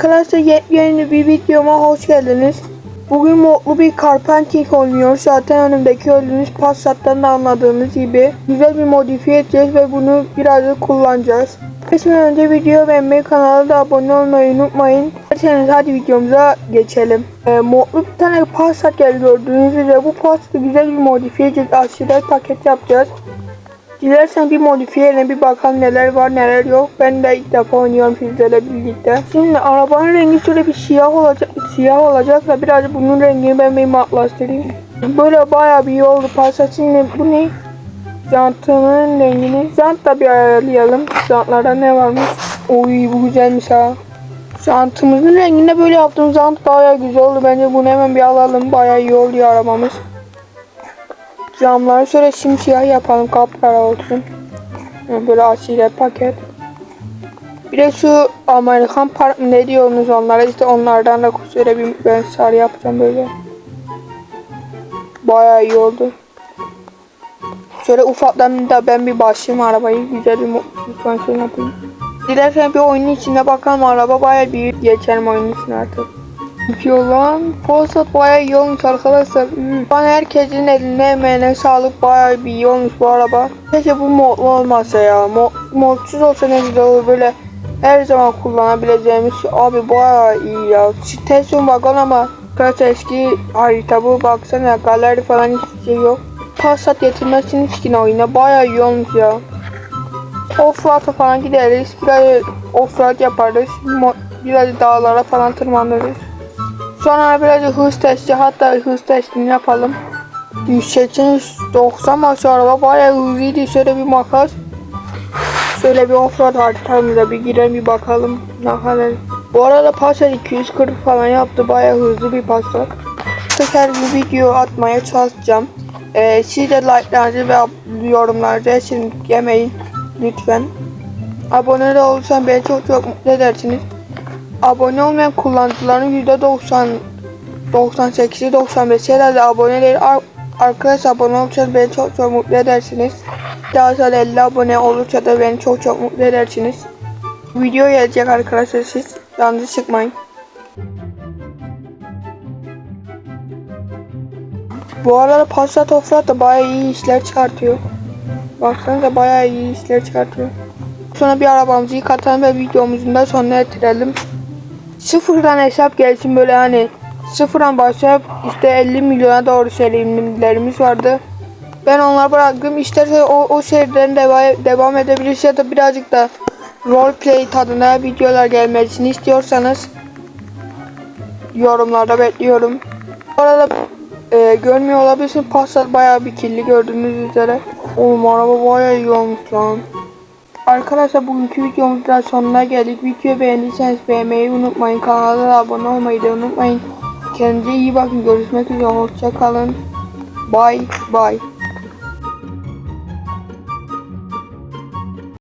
Arkadaşlar yepyeni bir videoma hoş geldiniz. Bugün modlu bir Carpenting oynuyor. Zaten önümdeki gördüğünüz Passat'tan da anladığınız gibi. Güzel bir modifiye edeceğiz ve bunu birazcık kullanacağız. Geçmeden önce video beğenmeyi, kanala da abone olmayı unutmayın. Derseniz hadi videomuza geçelim. Ee, modlu bir tane Passat geldi gördüğünüz üzere. Bu Passat'ı güzel bir modifiye edeceğiz. Aşırı paket yapacağız. Dilersen bir modifiyene bir bakalım neler var neler yok. Ben de ilk defa oynuyorum sizlerle birlikte. Şimdi arabanın rengi şöyle bir siyah olacak. Siyah olacak da biraz bunun rengini ben bir matlaştırayım. Böyle bayağı bir iyi oldu. Passat şimdi bu ne? Jantının rengini. Jant da bir ayarlayalım. Jantlarda ne varmış? Oy bu güzelmiş ha. Jantımızın renginde böyle yaptığım jant bayağı güzel oldu. Bence bunu hemen bir alalım. Bayağı iyi oluyor arabamız. Camları şöyle simsiyah yapalım kapkara olsun. Böyle aşire paket. Bir de şu Amerikan Park ne diyorsunuz onlara işte onlardan da şöyle bir ben sarı yapacağım böyle. Bayağı iyi oldu. Şöyle ufaktan da ben bir başlayayım arabayı güzel bir süspansiyon yapayım. Dilersen bir oyunun içinde bakalım araba bayağı büyük geçelim oyunun içine artık. Bitiyor lan. Polsat bayağı iyi olmuş arkadaşlar. Hmm. Bana herkesin eline emeğine sağlık bayağı bir iyi olmuş bu araba. Keşke bu modlu olmasa ya. Mod, modsuz olsa ne güzel olur böyle her zaman kullanabileceğimiz şey. Abi bayağı iyi ya. Tesla vagon ama kaç eski harita bu baksana galeri falan hiçbir şey yok. Passat getirmezsin hiç yine oyuna bayağı iyi olmuş ya. Offroad'a falan gideriz. Biraz offroad yaparız. Biraz dağlara falan tırmanırız. Sonra biraz hız testi hatta hız testini yapalım. 180 90 ama şu araba bayağı hızlıydı. Şöyle bir makas. Şöyle bir offroad haritamıza bir girelim bir bakalım ne kadar. Bu arada Passat 240 falan yaptı. Bayağı hızlı bir Passat. Tekrar bir video atmaya çalışacağım. Ee, siz de like'larınızı ve yorumlarınızı esirgemeyin lütfen. Abone de olursan beni çok çok mutlu edersiniz abone olmayan kullanıcıların %90 98'i 95'i herhalde abone değil. Ar abone olursanız beni çok çok mutlu edersiniz. Daha sonra 50 abone olursa da beni çok çok mutlu edersiniz. Video gelecek arkadaşlar siz yalnız çıkmayın. Bu arada Passat Offroad da bayağı iyi işler çıkartıyor. Baksanıza bayağı iyi işler çıkartıyor. Sonra bir arabamızı yıkatalım ve videomuzun da sonuna getirelim sıfırdan hesap gelsin böyle hani sıfırdan başlayıp işte 50 milyona doğru serilerimiz vardı. Ben onları bıraktım. İsterse o, o serilerin devam, devam edebilirse ya da birazcık da roleplay tadında videolar gelmesini istiyorsanız yorumlarda bekliyorum. Bu arada e, görmüyor olabilirsin. Passat bayağı bir kirli gördüğünüz üzere. Oğlum araba bayağı iyi olmuş lan. Arkadaşlar bugünkü videomuzun sonuna geldik. Videoyu beğendiyseniz beğenmeyi unutmayın. Kanala da abone olmayı da unutmayın. Kendinize iyi bakın. Görüşmek üzere. Hoşça kalın. Bye bye.